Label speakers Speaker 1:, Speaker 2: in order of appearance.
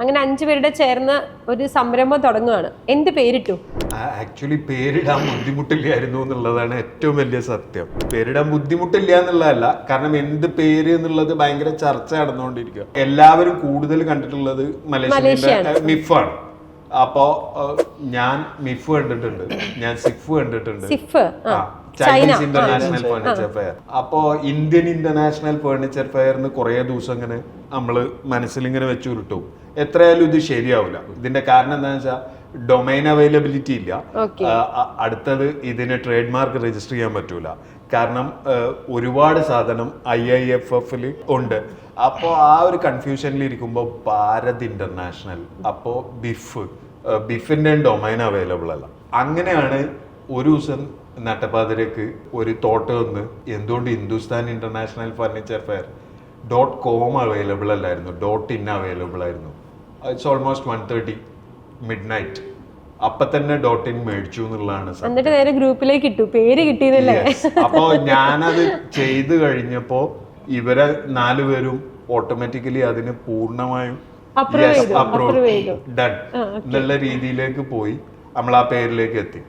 Speaker 1: അങ്ങനെ അഞ്ചു പേരുടെ ചേർന്ന് ഒരു സംരംഭം തുടങ്ങുകയാണ് എന്ത് പേരിട്ടു?
Speaker 2: ആക്ച്വലി പേരിടാൻ ബുദ്ധിമുട്ടില്ലായിരുന്നു എന്നുള്ളതാണ് ഏറ്റവും വലിയ സത്യം. പേരിടാൻ ബുദ്ധിമുട്ടില്ല എന്നുള്ളതല്ല കാരണം എന്ത് പേര് എന്നുള്ളത് ഭയങ്കര ചർച്ച നടന്നുകൊണ്ടിരിക്കുക. എല്ലാവരും കൂടുതൽ കണ്ടിട്ടുള്ളത് മലേഷ്യ മിഫാണ്. അപ്പോ ഞാൻ മിഫ് കണ്ടിട്ടുണ്ട്. ഞാൻ സിഫ് കണ്ടിട്ടുണ്ട്. Chinese international furniture fair. അപ്പോ ഇന്ത്യൻ ഇന്റർനാഷണൽ ഫേർണിച്ചർ ഫെയറിന് കുറേ ദിവസം ഇങ്ങനെ നമ്മൾ മനസ്സിലിങ്ങനെ വെച്ചു ഉരുട്ടും എത്രയായാലും ഇത് ശരിയാവില്ല ഇതിന്റെ കാരണം എന്താണെന്ന് വെച്ചാൽ ഡൊമൈൻ അവൈലബിലിറ്റി ഇല്ല. അടുത്തത് ഇതിന് ട്രേഡ് മാർക്ക് രജിസ്റ്റർ ചെയ്യാൻ പറ്റൂല. കാരണം ഒരുപാട് സാധനം ഐ ഐ എഫ് എഫിൽ ഉണ്ട്. അപ്പോൾ ആ ഒരു കൺഫ്യൂഷനിൽ ഇരിക്കുമ്പോൾ ഭാരത് ഇന്റർനാഷണൽ അപ്പോൾ ബിഫ് ബിഫിന്റെ ഡൊമൈൻ അവൈലബിൾ അല്ല. അങ്ങനെയാണ് ഒരു ദിവസം നട്ടപ്പാതിരക്ക് ഒരു തോട്ട് വന്ന് എന്തുകൊണ്ട് Hindustan international furniture fair dot com available അല്ലായിരുന്നു ഡോട്ട് ഇൻ അവൈലബിൾ ആയിരുന്നു. It's almost one thirty midnight അപ്പൊ തന്നെ ഡോട്ട് ഇൻ മേടിച്ചു എന്നുള്ളതാണ്.
Speaker 1: എന്നിട്ട് നേരെ ഗ്രൂപ്പിലേക്ക് ഇട്ടു. പേര് കിട്ടിയതല്ലേ.
Speaker 2: അപ്പോ ഞാനത് ചെയ്തു കഴിഞ്ഞപ്പോ ഇവരെ നാലുപേരും ഓട്ടോമാറ്റിക്കലി അതിന്
Speaker 1: പൂർണമായും അപ്രൂവ്.
Speaker 2: ഡൺ എന്നുള്ള രീതിയിലേക്ക് പോയി. നമ്മൾ ആ പേരിലേക്ക് എത്തി.